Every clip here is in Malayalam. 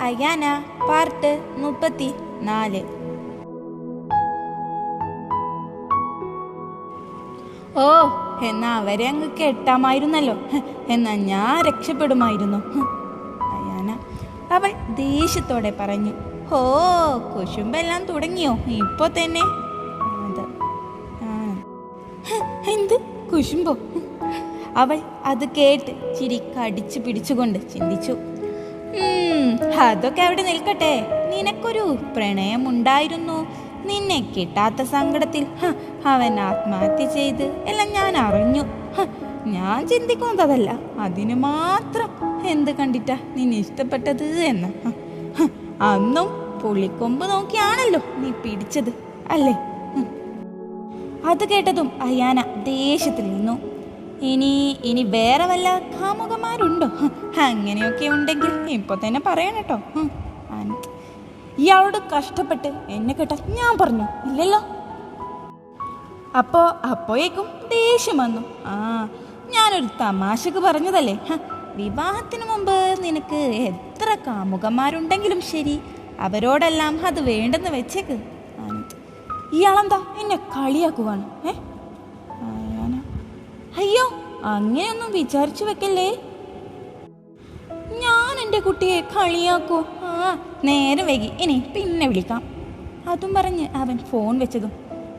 അയാന പാർട്ട് മുപ്പത്തി നാല് ഓ എന്നാ അവരെ അങ്ങ് കെട്ടാമായിരുന്നല്ലോ. എന്നാ ഞാൻ രക്ഷപ്പെടുമായിരുന്നു. അയാന അവൾ ദേഷ്യത്തോടെ പറഞ്ഞു ഹോ കുശുമ്പെല്ലാം തുടങ്ങിയോ? ഇപ്പൊ തന്നെ? എന്ത്? കുശുമ്പോ? അവൾ അത് കേട്ട് ചിരി കടിച്ചു പിടിച്ചുകൊണ്ട് ചിന്തിച്ചു. "ഉം, അതൊക്കെ അവിടെ നിൽക്കട്ടെ. നിനക്കൊരു പ്രണയമുണ്ടായിരുന്നു. നിന്നെ കിട്ടാത്ത സങ്കടത്തിൽ അവൻ ആത്മഹത്യ ചെയ്ത് എല്ലാം ഞാൻ അറിഞ്ഞു. ഞാൻ ചിന്തിക്കുന്നതല്ല അതിന് മാത്രം എന്ത് കണ്ടിട്ടാ നിന്നെ ഇഷ്ടപ്പെട്ടത് എന്ന്. അന്നും പുളിക്കൊമ്പ് നോക്കിയാണല്ലോ നീ പിടിച്ചത് അല്ലേ? അത് കേട്ടതും അയാന ദേഷ്യത്തിൽ നിന്നു. ഇനി ഇനി വേറെ വല്ല കാമുകന്മാരുണ്ടോ? അങ്ങനെയൊക്കെ ഉണ്ടെങ്കിൽ ഇപ്പൊ തന്നെ പറയണം കേട്ടോ. ഇയാളോട് കഷ്ടപ്പെട്ട് എന്നെ കേട്ട ഞാൻ പറഞ്ഞു ഇല്ലല്ലോ? അപ്പോ അപ്പോയേക്കും ദേഷ്യം വന്നു. ആ ഞാനൊരു തമാശക്ക് പറഞ്ഞതല്ലേ? വിവാഹത്തിന് മുമ്പ് നിനക്ക് എത്ര കാമുകന്മാരുണ്ടെങ്കിലും ശരി അവരോടെല്ലാം അത് വേണ്ടെന്ന് വെച്ചേക്ക്. ഇയാളെന്താ എന്നെ കളിയാക്കുവാണ്? ഏ? അയ്യോ അങ്ങനെയൊന്നും വിചാരിച്ചു വെക്കല്ലേ? ഞാൻ എന്റെ കുട്ടിയെ കളിയാക്കൂ. ആ നേരം വൈകി. ഇനി പിന്നെ വിളിക്കാം. അതും പറഞ്ഞ് അവൻ ഫോൺ വെച്ചതും.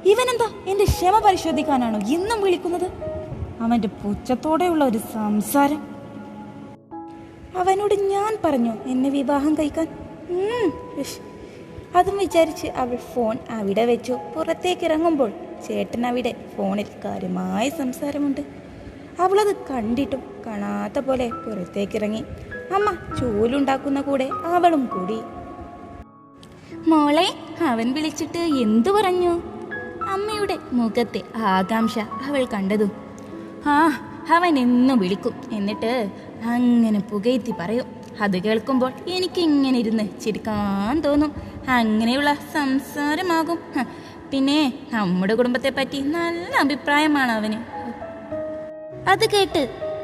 ഇവനെന്താ എന്റെ ക്ഷമ പരിശോധിക്കാനാണോ ഇന്നും വിളിക്കുന്നത്? അവന്റെ പുച്ഛത്തോടെയുള്ള ഒരു സംസാരം. അവനോട് ഞാൻ പറഞ്ഞു എന്നെ വിവാഹം കഴിക്കാൻ. അതും വിചാരിച്ച് അവൾ ഫോൺ അവിടെ വെച്ചു. പുറത്തേക്ക് ഇറങ്ങുമ്പോൾ ചേട്ടൻ അവിടെ ഫോണിൽ കാര്യമായ സംസാരമുണ്ട്. അവളത് കണ്ടിട്ടും കാണാത്ത പോലെ പുറത്തേക്കിറങ്ങി. അമ്മ ചൂലുണ്ടാക്കുന്ന കൂടെ അവളും കൂടി. മോളെ അവൻ വിളിച്ചിട്ട് എന്തു പറഞ്ഞു? അമ്മയുടെ മുഖത്തെ ആകാംക്ഷ അവൾ കണ്ടതും. ആ അവൻ എന്നും വിളിക്കും. എന്നിട്ട് അങ്ങനെ പുകയത്തി പറയും. അത് കേൾക്കുമ്പോൾ എനിക്കിങ്ങനെ ഇരുന്ന് ചിരിക്കാൻ തോന്നും. അങ്ങനെയുള്ള സംസാരമാകും. പിന്നെ നമ്മുടെ കുടുംബത്തെ പറ്റി നല്ല അഭിപ്രായമാണ് അവന്. അത് കേട്ട്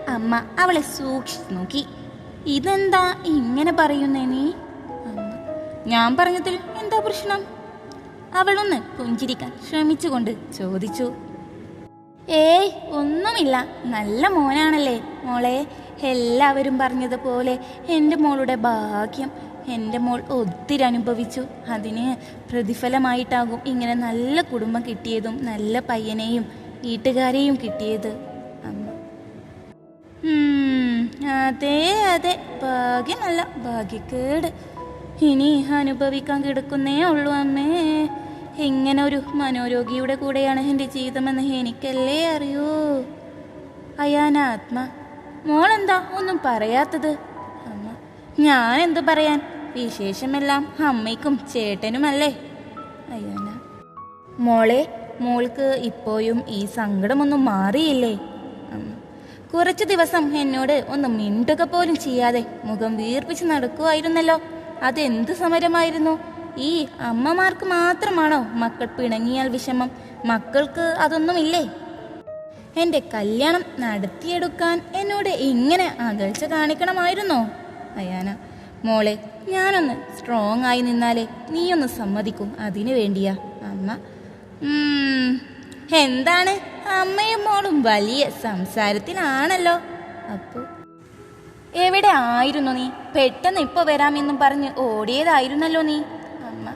അമ്മ അവളെ സൂക്ഷിച്ചു നോക്കി. ഇതെന്താ ഇങ്ങനെ പറയുന്നേ നീ? ഞാൻ പറഞ്ഞതിൽ എന്താ പ്രശ്നം? അവളൊന്ന് പുഞ്ചിരിക്കാൻ ശ്രമിച്ചുകൊണ്ട് ചോദിച്ചു. ഏയ് ഒന്നുമില്ല. നല്ല മോനാണല്ലേ മോളെ. എല്ലാവരും പറഞ്ഞതുപോലെ എന്റെ മോളുടെ ഭാഗ്യം എന്റെ മോൾ ഒത്തിരി അനുഭവിച്ചു. അതിന് പ്രതിഫലമായിട്ടാകും ഇങ്ങനെ നല്ല കുടുംബം കിട്ടിയതും നല്ല പയ്യനെയും വീട്ടുകാരെയും കിട്ടിയത്. അമ്മ അതെ അതെ. ഭാഗ്യമല്ല ഭാഗ്യക്കേട്. ഇനി അനുഭവിക്കാൻ കിടക്കുന്നേ ഉള്ളൂ അമ്മേ. എങ്ങനെ ഒരു മനോരോഗിയുടെ കൂടെയാണ് എന്റെ ജീവിതമെന്ന് എനിക്കല്ലേ അറിയൂ. അയാന മോളെന്താ ഒന്നും പറയാത്തത്? അമ്മ ഞാൻ എന്തു പറയാൻ? വിശേഷമെല്ലാം അമ്മയ്ക്കും ചേട്ടനുമല്ലേ? അയ്യോന. മോളെ മോൾക്ക് ഇപ്പോഴും ഈ സങ്കടമൊന്നും മാറിയില്ലേ? കുറച്ച് ദിവസം എന്നോട് ഒന്ന് മിണ്ടുക പോലും ചെയ്യാതെ മുഖം വീർപ്പിച്ച് നടക്കുമായിരുന്നല്ലോ അതെന്ത് സമരമായിരുന്നു? ഈ അമ്മമാർക്ക് മാത്രമാണോ മക്കൾ പിണങ്ങിയാൽ വിഷമം? മക്കൾക്ക് അതൊന്നുമില്ലേ? എന്റെ കല്യാണം നടത്തിയെടുക്കാൻ എന്നോട് ഇങ്ങനെ അകൽച്ച കാണിക്കണമായിരുന്നോ? അയാന മോളെ ഞാനൊന്ന് സ്ട്രോങ് ആയി നിന്നാലേ നീയൊന്ന് സമ്മതിക്കും. അതിനു വേണ്ടിയാ. അമ്മ എന്താണ്? അമ്മയും മോളും വലിയ സംസാരത്തിലാണല്ലോ. അപ്പോ എവിടെ ആയിരുന്നു നീ? പെട്ടെന്ന് ഇപ്പൊ വരാമെന്നും പറഞ്ഞ് ഓടിയതായിരുന്നല്ലോ നീ. അമ്മ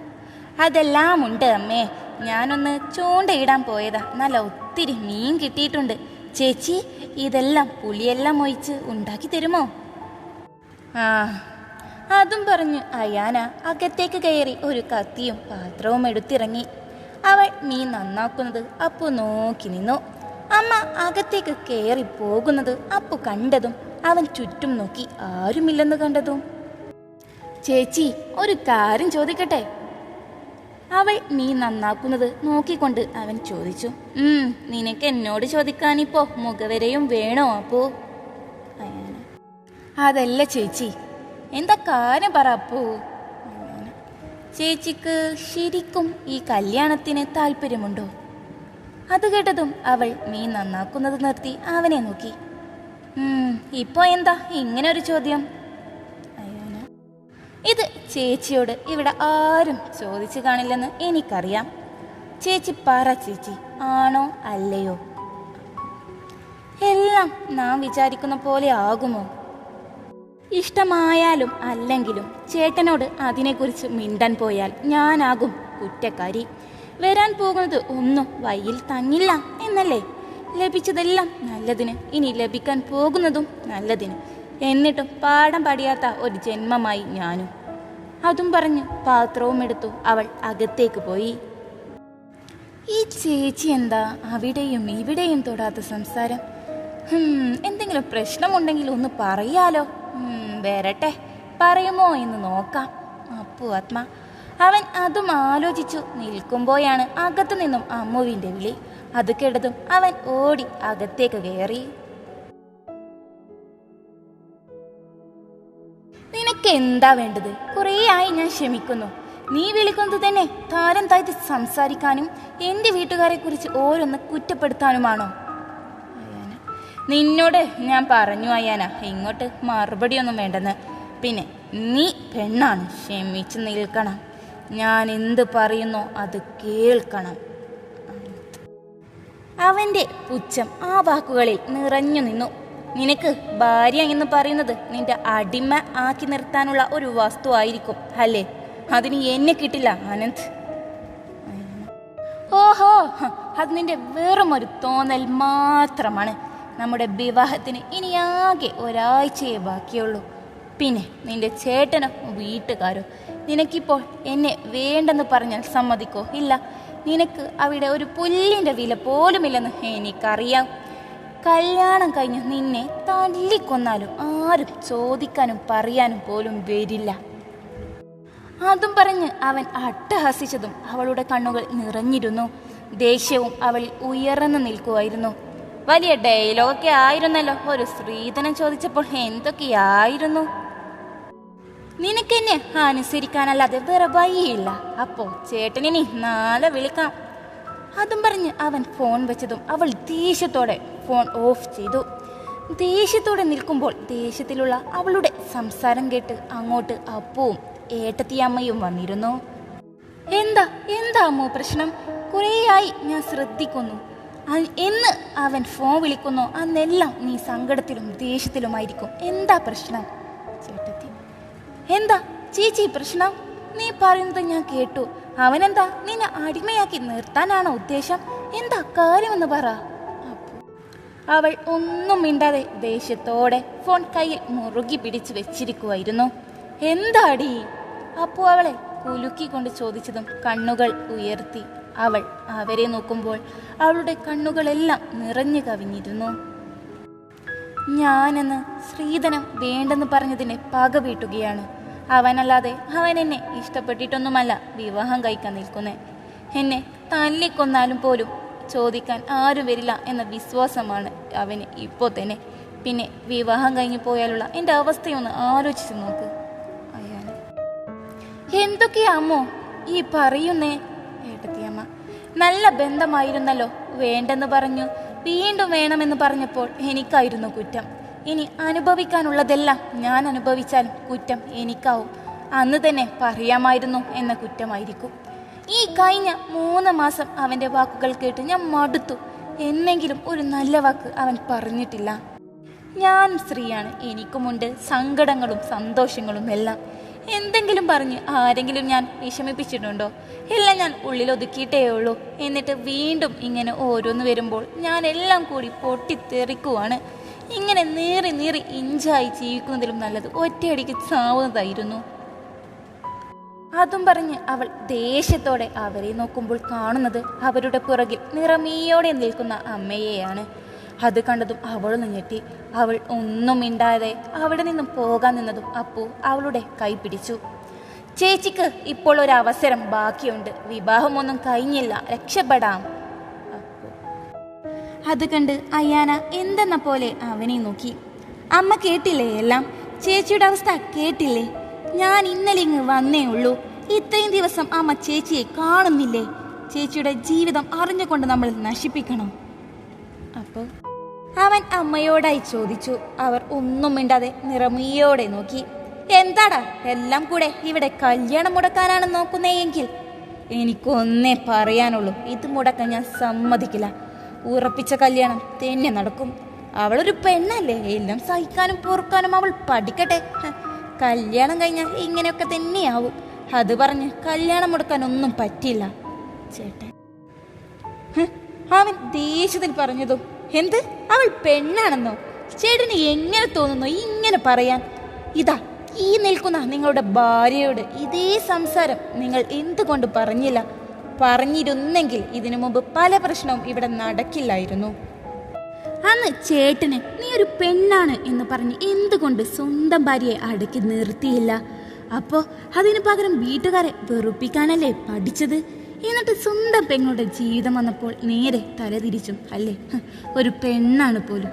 അതെല്ലാം ഉണ്ട് അമ്മേ. ഞാനൊന്ന് ചൂണ്ടയിടാൻ പോയതാ. നല്ല ഒത്തിരി മീൻ കിട്ടിയിട്ടുണ്ട്. ചേച്ചി ഇതെല്ലാം പുളിയെല്ലാം ഒഴിച്ച് ഉണ്ടാക്കി തരുമോ? ആ അതും പറഞ്ഞ് അയാന അകത്തേക്ക് കയറി ഒരു കത്തിയും പാത്രവും എടുത്തിറങ്ങി. അവൾ മീൻ നന്നാക്കുന്നത് അപ്പു നോക്കി നിന്നു? അമ്മ അകത്തേക്ക് കയറി പോകുന്നത് അപ്പു കണ്ടതും അവൻ ചുറ്റും നോക്കി ആരുമില്ലെന്ന് കണ്ടതും. ചേച്ചി ഒരു കാര്യം ചോദിക്കട്ടെ? അവൾ മീൻ നന്നാക്കുന്നത് നോക്കിക്കൊണ്ട് അവൻ ചോദിച്ചു. നിനക്ക് എന്നോട് ചോദിക്കാനിപ്പോ മുഖവരെയും വേണോ അപ്പോ? അതല്ല ചേച്ചി എന്താ കാര്യം പറ അപ്പൂ? ചേച്ചിക്ക് ശരിക്കും ഈ കല്യാണത്തിന് താല്പര്യമുണ്ടോ? അത് കേട്ടതും അവൾ മീൻ നന്നാക്കുന്നത് നിർത്തി അവനെ നോക്കി. "ഉം, ഇപ്പോ എന്താ ഇങ്ങനെ ഒരു ചോദ്യം? ഇത് ചേച്ചിയോട് ഇവിടെ ആരും ചോദിച്ചു കാണില്ലെന്ന് എനിക്കറിയാം. ചേച്ചി പറ ചേച്ചി ആണോ അല്ലയോ? എല്ലാം നാം വിചാരിക്കുന്ന പോലെ ആകുമോ? ഇഷ്ടമായാലും അല്ലെങ്കിലും ചേട്ടനോട് അതിനെക്കുറിച്ച് മിണ്ടാൻ പോയാൽ ഞാനാകും കുറ്റക്കാരി. വരാൻ പോകുന്നത് ഒന്നും വയ്യിൽ തങ്ങില്ല എന്നല്ലേ? ലഭിച്ചതെല്ലാം നല്ലതിന്. ഇനി ലഭിക്കാൻ പോകുന്നതും നല്ലതിന്. എന്നിട്ടും പാഠം പടിയാത്ത ഒരു ജന്മമായി ഞാനും. അതും പറഞ്ഞ് പാത്രവും എടുത്തു അവൾ അകത്തേക്ക് പോയി. ഈ ചേച്ചി എന്താ? അവിടെയും ഇവിടെയും തൊടാത്ത സംസാരം. എന്തെങ്കിലും പ്രശ്നമുണ്ടെങ്കിൽ ഒന്ന് പറയാലോ? വരട്ടെ. പറയുമോ എന്ന് നോക്കാം. അപ്പു ആത്മ അവൻ അതും ആലോചിച്ചു നിൽക്കുമ്പോഴാണ് അകത്തു നിന്നും അമ്മുവിന്റെ വിളി. അത് കേട്ടതും അവൻ ഓടി അകത്തേക്ക് കയറി. നിനക്ക് എന്താ വേണ്ടത്? കുറേ ആയി ഞാൻ ക്ഷമിക്കുന്നു. നീ വിളിക്കുന്നത് തന്നെ താരം താഴ്ത്തി സംസാരിക്കാനും എന്റെ വീട്ടുകാരെ കുറിച്ച് ഓരോന്ന് കുറ്റപ്പെടുത്താനുമാണോ? നിന്നോട് ഞാൻ പറഞ്ഞു അയ്യാന ഇങ്ങോട്ട് മറുപടിയൊന്നും വേണ്ടെന്ന്. പിന്നെ നീ പെണ്ണാണ് ക്ഷമിച്ച് നിൽക്കണം. ഞാൻ എന്ത് പറയുന്നോ അത് കേൾക്കണം. അവന്റെ പുച്ഛം ആ വാക്കുകളിൽ നിറഞ്ഞു നിന്നു. നിനക്ക് ഭാര്യ എന്ന് പറയുന്നത് നിന്റെ അടിമ ആക്കി നിർത്താനുള്ള ഒരു വസ്തു ആയിരിക്കും അല്ലേ? അതിന് എന്നെ കിട്ടില്ല അനന്ത്. ഓഹോ അത് നിന്റെ വെറും ഒരു തോന്നൽ മാത്രമാണ്. നമ്മുടെ വിവാഹത്തിന് ഇനി ആകെ ഒരാഴ്ചയെ ബാക്കിയുള്ളൂ. പിന്നെ നിന്റെ ചേട്ടനും വീട്ടുകാരും നിനക്കിപ്പോൾ എന്നെ വേണ്ടെന്ന് പറഞ്ഞാൽ സമ്മതിക്കോ? ഇല്ല നിനക്ക് അവിടെ ഒരു പുല്ലിന്റെ വില പോലുമില്ലെന്ന് എനിക്കറിയാം. കല്യാണം കഴിഞ്ഞ് നിന്നെ തല്ലിക്കൊന്നാലും ആരും ചോദിക്കാനും പറയാനും പോലും വരില്ല. അതും പറഞ്ഞ് അവൻ അട്ടഹസിച്ചതും അവളുടെ കണ്ണുകൾ നിറഞ്ഞിരുന്നു. ദേഷ്യവും അവൾ ഉയർന്നു നിൽക്കുമായിരുന്നു. വലിയ ഡയലോഗൊക്കെ ആയിരുന്നല്ലോ. ഒരു സ്ത്രീധനം ചോദിച്ചപ്പോൾ എന്തൊക്കെയായിരുന്നു? നിനക്കെന്നെ അനുസരിക്കാനല്ലാതെ വേറെ വഴിയില്ല. അപ്പോ ചേട്ടനിനി നാളെ വിളിക്കാം. അതും പറഞ്ഞ് അവൻ ഫോൺ വെച്ചതും അവൾ ദേഷ്യത്തോടെ ഫോൺ ഓഫ് ചെയ്തു. ദേഷ്യത്തോടെ നിൽക്കുമ്പോൾ ദേഷ്യത്തിലുള്ള അവളുടെ സംസാരം കേട്ട് അങ്ങോട്ട് അപ്പവും ഏട്ടത്തിയമ്മയും വന്നിരുന്നു. എന്താ? എന്താ അമ്മോ പ്രശ്നം? കുറേയായി ഞാൻ ശ്രദ്ധിക്കുന്നു. എന്ന് അവൻ ഫോൺ വിളിക്കുന്നു. അന്നെല്ലാം നീ സങ്കടത്തിലും ദേഷ്യത്തിലുമായിരിക്കും. എന്താ പ്രശ്നം? ചേട്ടത്തി. എന്താ? ചേച്ചി പ്രശ്നം? നീ പറയുന്നത് ഞാൻ കേട്ടു. അവനെന്താ? നിന്നെ അടിമയാക്കി നിർത്താനാണോ ഉദ്ദേശം? എന്താ കാര്യമെന്ന് പറ. അവൾ ഒന്നും മിണ്ടാതെ ദേഷ്യത്തോടെ ഫോൺ കയ്യിൽ മുറുകി പിടിച്ചു വെച്ചിരിക്കുമായിരുന്നു എന്താടി? അപ്പു അവളെ കുലുക്കിക്കൊണ്ട് ചോദിച്ചതും കണ്ണുകൾ ഉയർത്തി. അവൾ അവരെ നോക്കുമ്പോൾ അവളുടെ കണ്ണുകളെല്ലാം നിറഞ്ഞു കവിഞ്ഞിരുന്നു. ഞാനെന്ന് ശ്രീധനം വേണ്ടെന്ന് പറഞ്ഞതിനെ പക വീട്ടുകയാണ് അവനല്ലാതെ അവൻ എന്നെ ഇഷ്ടപ്പെട്ടിട്ടൊന്നുമല്ല വിവാഹം കഴിക്കാൻ നിൽക്കുന്നേ. എന്നെ തല്ലിക്കൊന്നാലും പോലും ചോദിക്കാൻ ആരും വരില്ല എന്ന വിശ്വാസമാണ് അവന് ഇപ്പോൾ തന്നെ. പിന്നെ വിവാഹം കഴിഞ്ഞു പോയാലുള്ള എന്റെ അവസ്ഥയൊന്ന് ആലോചിച്ച് നോക്ക്. അയാൾ എന്തൊക്കെയാ അമ്മോ ഈ പറയുന്നേ? ഏട്ടത്തിയമ്മ നല്ല ബന്ധമായിരുന്നല്ലോ. വേണ്ടെന്ന് പറഞ്ഞു. വീണ്ടും വേണമെന്ന് പറഞ്ഞപ്പോൾ എനിക്കായിരുന്നു കുറ്റം. ഇനി അനുഭവിക്കാനുള്ളതെല്ലാം ഞാൻ അനുഭവിച്ചാൽ കുറ്റം എനിക്കാവും. അന്ന് തന്നെ പറയാമായിരുന്നു എന്ന കുറ്റമായിരിക്കും. ഈ കഴിഞ്ഞ മൂന്ന് മാസം അവന്റെ വാക്കുകൾ കേട്ട് ഞാൻ മടുത്തു. എന്നെങ്കിലും ഒരു നല്ല വാക്ക് അവൻ പറഞ്ഞിട്ടില്ല. ഞാനും സ്ത്രീയാണ്. എനിക്കുമുണ്ട് സങ്കടങ്ങളും സന്തോഷങ്ങളും എല്ലാം എന്തെങ്കിലും പറഞ്ഞ് ആരെങ്കിലും ഞാൻ വിഷമിപ്പിച്ചിട്ടുണ്ടോ? എല്ലാം ഞാൻ ഉള്ളിൽ ഒതുക്കിയിട്ടേ ഉള്ളൂ. എന്നിട്ട് വീണ്ടും ഇങ്ങനെ ഓരോന്ന് വരുമ്പോൾ ഞാൻ എല്ലാം കൂടി പൊട്ടിത്തെറിക്കുവാണ്. ഇങ്ങനെ നീറി നീറി ഇഞ്ചായി ജീവിക്കുന്നതിലും നല്ലത് ഒറ്റയടിക്ക് ചാവുന്നതായിരുന്നു. അതും പറഞ്ഞ് അവൾ ദേഷ്യത്തോടെ അവരെ നോക്കുമ്പോൾ കാണുന്നത് അവരുടെ പുറകിൽ നിറമീയോടെ നിൽക്കുന്ന അമ്മയെയാണ്. അത് കണ്ടതും അവൾ ഞെട്ടി അവൾ ഒന്നും മിണ്ടാതെ അവിടെ നിന്നും പോകാൻ നിന്നതും അപ്പു അവളുടെ കൈ പിടിച്ചു. ചേച്ചിക്ക് ഇപ്പോൾ ഒരു അവസരം ബാക്കിയുണ്ട്. വിവാഹമൊന്നും കഴിഞ്ഞില്ല. രക്ഷപ്പെടാം. അത് കണ്ട് അയ്യാന എന്തെന്ന പോലെ അവനെ നോക്കി. അമ്മ കേട്ടില്ലേ എല്ലാം? ചേച്ചിയുടെ അവസ്ഥ കേട്ടില്ലേ? ഞാൻ ഇന്നലെ ഇങ്ങ് വന്നേ ഉള്ളൂ. ഇത്രയും ദിവസം അമ്മ ചേച്ചിയെ കാണുന്നില്ലേ? ചേച്ചിയുടെ ജീവിതം അറിഞ്ഞുകൊണ്ട് നമ്മൾ നശിപ്പിക്കണം. അപ്പോൾ അവൻ അമ്മയോടായി ചോദിച്ചു. അവർ ഒന്നും മിണ്ടാതെ നിറമീയോടെ നോക്കി. എന്താടാ എല്ലാം കൂടെ ഇവിടെ കല്യാണം മുടക്കാനാണ് നോക്കുന്നതെങ്കിൽ എനിക്കൊന്നേ പറയാനുള്ളൂ ഇത് മുടക്കാൻ ഞാൻ സമ്മതിക്കില്ല. ഉറപ്പിച്ച കല്യാണം തന്നെ നടക്കും. അവളൊരു പെണ്ണല്ലേ എല്ലാം സഹിക്കാനും പൊറുക്കാനും അവൾ പഠിക്കട്ടെ. കല്യാണം കഴിഞ്ഞാൽ ഇങ്ങനെയൊക്കെ തന്നെയാവും. അത് പറഞ്ഞ് കല്യാണം മുടക്കാനൊന്നും പറ്റില്ല. ചേട്ടൻ. അവൻ ദേഷ്യത്തിൽ പറഞ്ഞതും എന്ത്? അവൾ പെണ്ണാണെന്നോ? ചേട്ടന് എങ്ങനെ തോന്നുന്നു? ഇങ്ങനെ പറയാൻ. ഇതാ ഈ നിൽക്കുന്ന നിങ്ങളുടെ ഭാര്യയോട് ഇതേ സംസാരം നിങ്ങൾ എന്തുകൊണ്ട് പറഞ്ഞില്ല? പറഞ്ഞിരുന്നെങ്കിൽ ഇതിനു മുമ്പ് പല പ്രശ്നവും ഇവിടെ നടക്കില്ലായിരുന്നു. അന്ന് ചേട്ടന് നീ ഒരു പെണ്ണാണ് എന്ന് പറഞ്ഞ് എന്തുകൊണ്ട് സ്വന്തം ഭാര്യയെ അടക്കി നിർത്തിയില്ല? അപ്പോ അതിനു പകരം വീട്ടുകാരെ വെറുപ്പിക്കാനല്ലേ പഠിച്ചത്? എന്നിട്ട് സ്വന്തം പെങ്ങളുടെ ജീവിതം വന്നപ്പോൾ നേരെ തലതിരിച്ചും അല്ലേ? ഒരു പെണ്ണാണ് പോലും.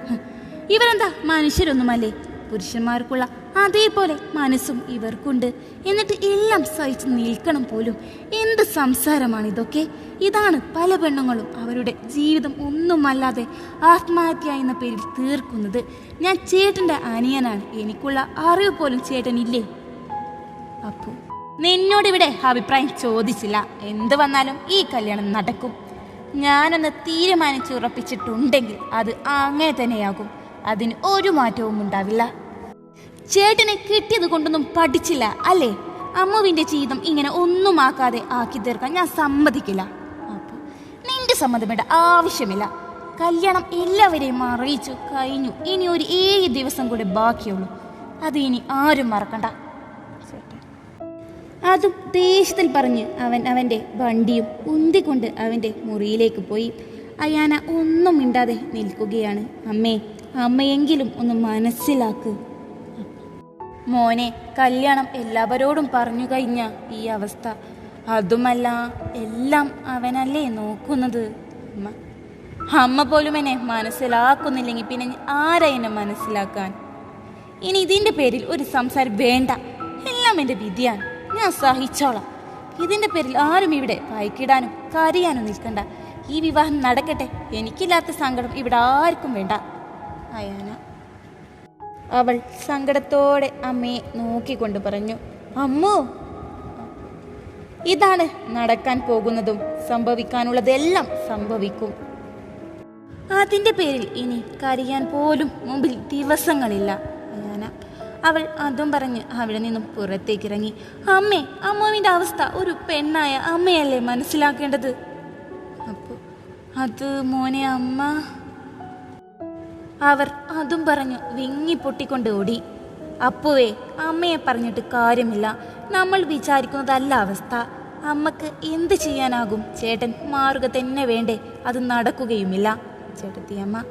ഇവരെന്താ മനുഷ്യരൊന്നുമല്ലേ? പുരുഷന്മാർക്കുള്ള അതേപോലെ മനസ്സും ഇവർക്കുണ്ട്. എന്നിട്ട് എല്ലാം സഹിച്ച് നിൽക്കണം പോലും. എന്ത് സംസാരമാണ് ഇതൊക്കെ? ഇതാണ് പല പെണ്ണുങ്ങളും അവരുടെ ജീവിതം ഒന്നുമല്ലാതെ ആത്മഹത്യ എന്ന പേരിൽ തീർക്കുന്നത്. ഞാൻ ചേട്ടന്റെ അനിയനാണ്. എനിക്കുള്ള അറിവ് പോലും ചേട്ടനില്ലേ? അപ്പോ നിന്നോട് ഇവിടെ അഭിപ്രായം ചോദിച്ചില്ല. എന്ത് വന്നാലും ഈ കല്യാണം നടക്കും. ഞാനൊന്ന് തീരുമാനിച്ച് ഉറപ്പിച്ചിട്ടുണ്ടെങ്കിൽ അത് അങ്ങനെ തന്നെയാകും. അതിന് ഒരു മാറ്റവും ഉണ്ടാവില്ല. ചേട്ടനെ കിട്ടിയത് കൊണ്ടൊന്നും പഠിച്ചില്ല അല്ലേ? അമ്മുവിന്റെ ജീവിതം ഇങ്ങനെ ഒന്നും ആക്കാതെ ആക്കി തീർക്കാൻ ഞാൻ സമ്മതിക്കില്ല. അപ്പൊ നിന്റെ സമ്മതമേണ്ട ആവശ്യമില്ല. കല്യാണം എല്ലാവരെയും അറിയിച്ചു കഴിഞ്ഞു. ഇനി ഒരു ഏഴ് ദിവസം കൂടെ ബാക്കിയുള്ളൂ. അത് ഇനി ആരും മറക്കണ്ട. അതും ദേഷ്യത്തിൽ പറഞ്ഞ് അവൻ അവന്റെ വണ്ടിയും ഉന്തിക്കൊണ്ട് അവന്റെ മുറിയിലേക്ക് പോയി. അയാന ഒന്നും മിണ്ടാതെ നിൽക്കുകയാണ്. അമ്മേ അമ്മയെങ്കിലും ഒന്ന് മനസ്സിലാക്ക്. മോനെ കല്യാണം എല്ലാവരോടും പറഞ്ഞു കഴിഞ്ഞ ഈ അവസ്ഥ. അതുമല്ല എല്ലാം അവനല്ലേ നോക്കുന്നത്? അമ്മ അമ്മ പോലും എന്നെ മനസ്സിലാക്കുന്നില്ലെങ്കിൽ പിന്നെ ആരാ എന്നെ മനസ്സിലാക്കാൻ? ഇനി ഇതിന്റെ പേരിൽ ഒരു സംസാരം വേണ്ട. എല്ലാം എന്റെ വിധിയാണ്. ഞാൻ സഹിച്ചോളാം. ഇതിന്റെ പേരിൽ ആരും ഇവിടെ പയക്കിടാനും കരയാനും നിൽക്കണ്ട. ഈ വിവാഹം നടക്കട്ടെ. എനിക്കില്ലാത്ത സങ്കടം ഇവിടെ ആർക്കും വേണ്ട. അയാന. അവൾ സങ്കടത്തോടെ അമ്മയെ നോക്കിക്കൊണ്ട് പറഞ്ഞു അമ്മോ ഇതാണ് നടക്കാൻ പോകുന്നതും സംഭവിക്കാനുള്ളതെല്ലാം സംഭവിക്കും. അതിന്റെ പേരിൽ ഇനി കരയാൻ പോലും മുമ്പിൽ ദിവസങ്ങളില്ല. അവൾ അതും പറഞ്ഞ് അവിടെ നിന്നും പുറത്തേക്കിറങ്ങി. അമ്മേ അമ്മുവിന്റെ അവസ്ഥ ഒരു പെണ്ണായ അമ്മയല്ലേ മനസ്സിലാക്കേണ്ടത്? അപ്പോൾ അത് മോനെ അമ്മ. അവർ അതും പറഞ്ഞു വിങ്ങി പൊട്ടിക്കൊണ്ട് ഓടി. അപ്പുവേ അമ്മയെ പറഞ്ഞിട്ട് കാര്യമില്ല. നമ്മൾ വിചാരിക്കുന്നതല്ല അവസ്ഥ. അമ്മയ്ക്ക് എന്ത് ചെയ്യാനാകും? ചേട്ടൻ മാറുക തന്നെ വേണ്ടേ? അത് നടക്കുകയുമില്ല. ചേട്ടത്തിയമ്മ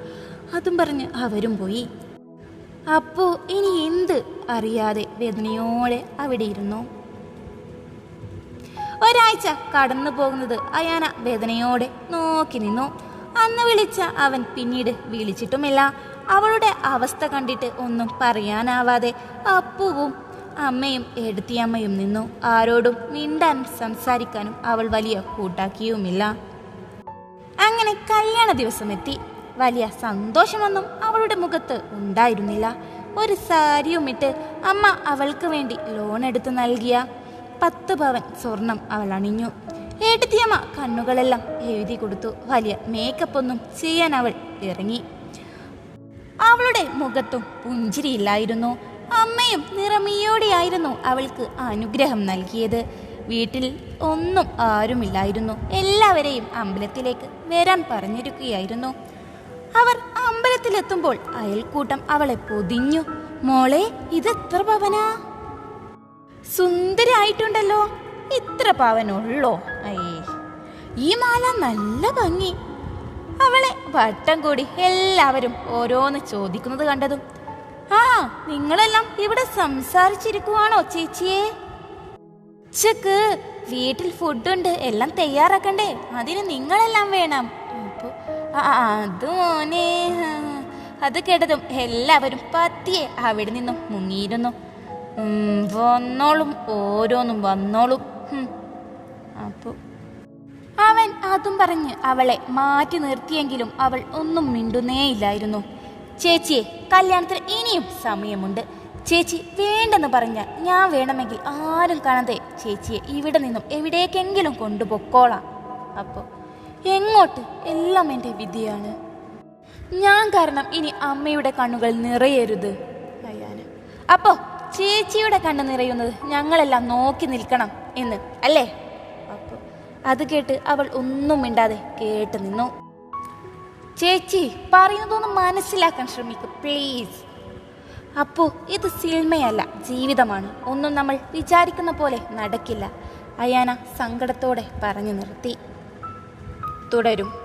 അതും പറഞ്ഞ് അവരും പോയി. അപ്പോ ഇനി എന്ത് അറിയാതെ വേദനയോടെ അവിടെ ഇരുന്നു? ഒരാഴ്ച കടന്നു പോകുന്നത് അയാന വേദനയോടെ നോക്കി നിന്നു. അന്ന് വിളിച്ച അവൻ പിന്നീട് വിളിച്ചിട്ടുമില്ല. അവളുടെ അവസ്ഥ കണ്ടിട്ട് ഒന്നും പറയാനാവാതെ അപ്പുവും അമ്മയും എടുത്തിയമ്മയും നിന്നു. ആരോടും മിണ്ടാൻ സംസാരിക്കാനും അവൾ വലിയ കൂട്ടാക്കിയുമില്ല. അങ്ങനെ കല്യാണ ദിവസം എത്തി വലിയ സന്തോഷമൊന്നും അവളുടെ മുഖത്ത് ഉണ്ടായിരുന്നില്ല. ഒരു സാരിയുമിട്ട് അമ്മ അവൾക്ക് വേണ്ടി ലോൺ എടുത്തു നൽകിയ പത്ത് പവൻ സ്വർണം അവൾ അണിഞ്ഞു. ഏട്ടത്തിയമ്മ കണ്ണുകളെല്ലാം എഴുതി കൊടുത്തു. വലിയ മേക്കപ്പ് ഒന്നും ചെയ്യാൻ അവൾ ഇറങ്ങി. അവളുടെ മുഖത്തും പുഞ്ചിരിയില്ലായിരുന്നു. അമ്മയും നിറമിയോടെയായിരുന്നു അവൾക്ക് അനുഗ്രഹം നൽകിയത്. വീട്ടിൽ ഒന്നും ആരുമില്ലായിരുന്നു. എല്ലാവരെയും അമ്പലത്തിലേക്ക് വരാൻ പറഞ്ഞിരിക്കുകയായിരുന്നു. അവർ അമ്പലത്തിലെത്തുമ്പോൾ അയൽക്കൂട്ടം അവളെ പൊതിഞ്ഞു. മോളെ എത്ര പവനാ? സുന്ദരായിട്ടുണ്ടല്ലോ. ഇത്ര പവനുള്ളോ. അയ്യേ ഈ മാല നല്ല ഭംഗി. അവളെ വട്ടം കൂടി എല്ലാവരും ഓരോന്ന് ചോദിക്കുന്നത് കണ്ടതും ആ നിങ്ങളെല്ലാം ഇവിടെ സംസാരിച്ചിരിക്കുവാണോ ചേച്ചിയെ? ഉച്ചയ്ക്ക് വീട്ടിൽ ഫുഡുണ്ട് എല്ലാം തയ്യാറാക്കണ്ടേ? അതിന് നിങ്ങളെല്ലാം വേണം. ആ അത് കേട്ടതും എല്ലാവരും പത്തിയെ അവിടെ നിന്നും മുങ്ങിയിരുന്നു. വന്നോളും ഓരോന്നും വന്നോളും. ഹും. അപ്പൊ അവൻ അതും പറഞ്ഞ് അവളെ മാറ്റി നിർത്തിയെങ്കിലും അവൾ ഒന്നും മിണ്ടുന്നേയില്ലായിരുന്നു. ചേച്ചിയെ കല്യാണത്തിന് ഇനിയും സമയമുണ്ട്. ചേച്ചി വേണ്ടെന്ന് പറഞ്ഞാൽ ഞാൻ വേണമെങ്കിൽ ആരും കാണാതെ ചേച്ചിയെ ഇവിടെ നിന്നും എവിടേക്കെങ്കിലും കൊണ്ടുപോക്കോളാം അപ്പോൾ എങ്ങോട്ട്? എല്ലാം എന്റെ വിധിയാണ്. ഞാൻ കാരണം ഇനി അമ്മയുടെ കണ്ണുകൾ നിറയരുത്. അയ്യാന. അപ്പോ ചേച്ചിയുടെ കണ്ണ് നിറയുന്നത് ഞങ്ങളെല്ലാം നോക്കി നിൽക്കണം എന്ന് അല്ലേ? അപ്പോൾ അത് കേട്ട് അവൾ ഒന്നും മിണ്ടാതെ കേട്ട് നിന്നു. ചേച്ചി പറയുന്നതൊന്ന് മനസ്സിലാക്കാൻ ശ്രമിക്കും പ്ലീസ്. അപ്പോ ഇത് സിനിമയല്ല ജീവിതമാണ്. ഒന്നും നമ്മൾ വിചാരിക്കുന്ന പോലെ നടക്കില്ല. അയാന സങ്കടത്തോടെ പറഞ്ഞു നിർത്തി. തുടരും